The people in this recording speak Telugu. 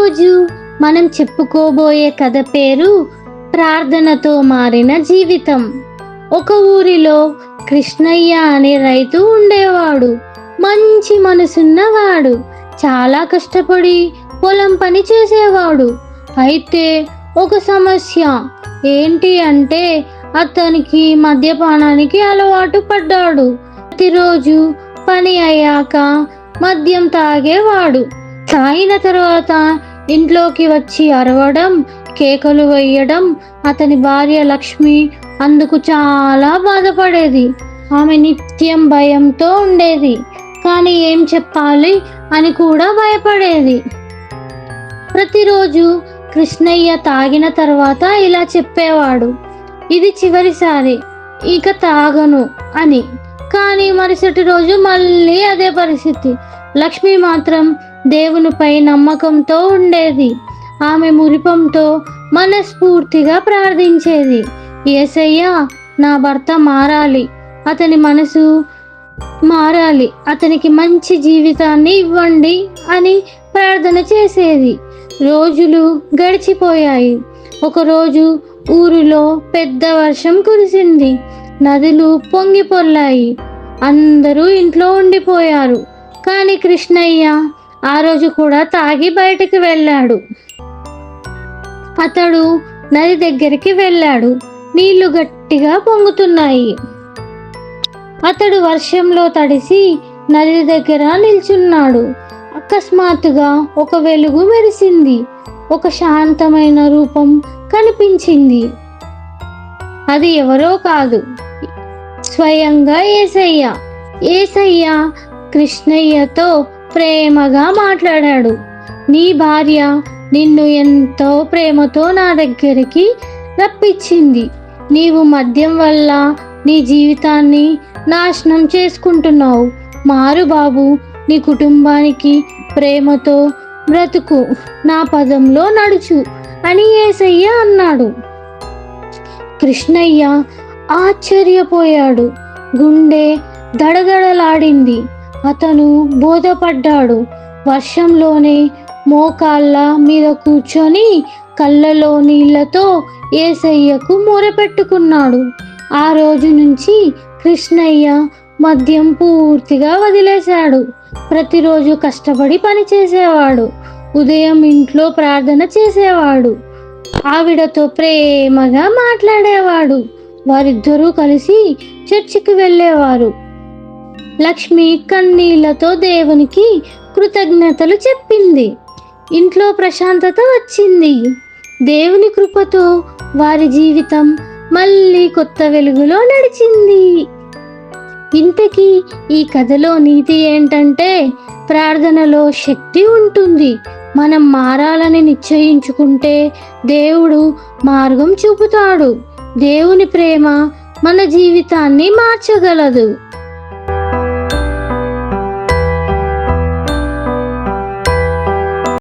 ఈరోజు మనం చెప్పుకోబోయే కథ పేరు ప్రార్థనతో మారిన జీవితం. ఒక ఊరిలో కృష్ణయ్య అనే రైతు ఉండేవాడు. మంచి మనసున్నవాడు. చాలా కష్టపడి పొలం పని చేసేవాడు. అయితే ఒక సమస్య. ఏంటి అంటే అతనికి మద్యపానానికి అలవాటు పడ్డాడు. ప్రతిరోజు పని అయ్యాక మద్యం తాగేవాడు. తాగిన తర్వాత ఇంట్లోకి వచ్చి అరవడం కేకలు వేయడం అతని భార్య లక్ష్మి అందుకు చాలా బాధపడేది. ఆమె నిత్యం భయంతో ఉండేది. కానీ ఏం చెప్పాలి అని కూడా భయపడేది. ప్రతిరోజు కృష్ణయ్య తాగిన తర్వాత ఇలా చెప్పేవాడు ఇది చివరిసారి ఇక తాగను అని. కానీ మరుసటి రోజు మళ్ళీ అదే పరిస్థితి. లక్ష్మి మాత్రం దేవునిపై నమ్మకంతో ఉండేది. ఆమె మురిపంతో మనస్ఫూర్తిగా ప్రార్థించేది. ఏసయ్య నా భర్త మారాలి. అతని మనసు మారాలి. అతనికి మంచి జీవితాన్ని ఇవ్వండి అని ప్రార్థన చేసేది. రోజులు గడిచిపోయాయి. ఒకరోజు ఊరిలో పెద్ద వర్షం కురిసింది. నదులు పొంగి పొర్లాయి అందరూ ఇంట్లో ఉండిపోయారు. కానీ కృష్ణయ్య ఆ రోజు కూడా తాగి బయటికి వెళ్ళాడు. అతడు నది దగ్గరికి వెళ్ళాడు. నీళ్ళు గట్టిగా పొంగుతున్నాయి. అతడు వర్షంలో తడిసి నది దగ్గర నిల్చున్నాడు. అకస్మాత్తుగా ఒక వెలుగు మెరిసింది. ఒక శాంతమైన రూపం కనిపించింది. అది ఎవరో కాదు. స్వయంగా ఏసయ్య. ఏసయ్య కృష్ణయ్యతో ప్రేమగా మాట్లాడాడు. నీ భార్య నిన్ను ఎంతో ప్రేమతో నా దగ్గరికి రప్పించింది. నీవు మద్యం వల్ల నీ జీవితాన్ని నాశనం చేసుకుంటున్నావు. మారు బాబు నీ కుటుంబానికి ప్రేమతో బ్రతుకు. నా పదంలో నడుచు అని ఏసయ్య అన్నాడు. కృష్ణయ్య ఆశ్చర్యపోయాడు. గుండె దడదడలాడింది. అతను బోధపడ్డాడు. వర్షంలోనే మోకాళ్ళ మీద కూర్చొని కళ్ళలో నీళ్ళతో ఏసయ్యకు మూరపెట్టుకున్నాడు. ఆ రోజు నుంచి కృష్ణయ్య మద్యం పూర్తిగా వదిలేశాడు. ప్రతిరోజు కష్టపడి పని చేసేవాడు. ఉదయం ఇంట్లో ప్రార్థన చేసేవాడు. ఆవిడతో ప్రేమగా మాట్లాడేవాడు. వారిద్దరూ కలిసి చర్చికి వెళ్ళేవారు. లక్ష్మి కన్నీళ్ళతో దేవునికి కృతజ్ఞతలు చెప్పింది. ఇంట్లో ప్రశాంతత వచ్చింది. దేవుని కృపతో వారి జీవితం మళ్ళీ కొత్త వెలుగులో నడిచింది. ఇంతకీ ఈ కథలో నీతి ఏంటంటే ప్రార్థనలో శక్తి ఉంటుంది. మనం మారాలని నిశ్చయించుకుంటే దేవుడు మార్గం చూపుతాడు. దేవుని ప్రేమ మన జీవితాన్ని మార్చగలదు.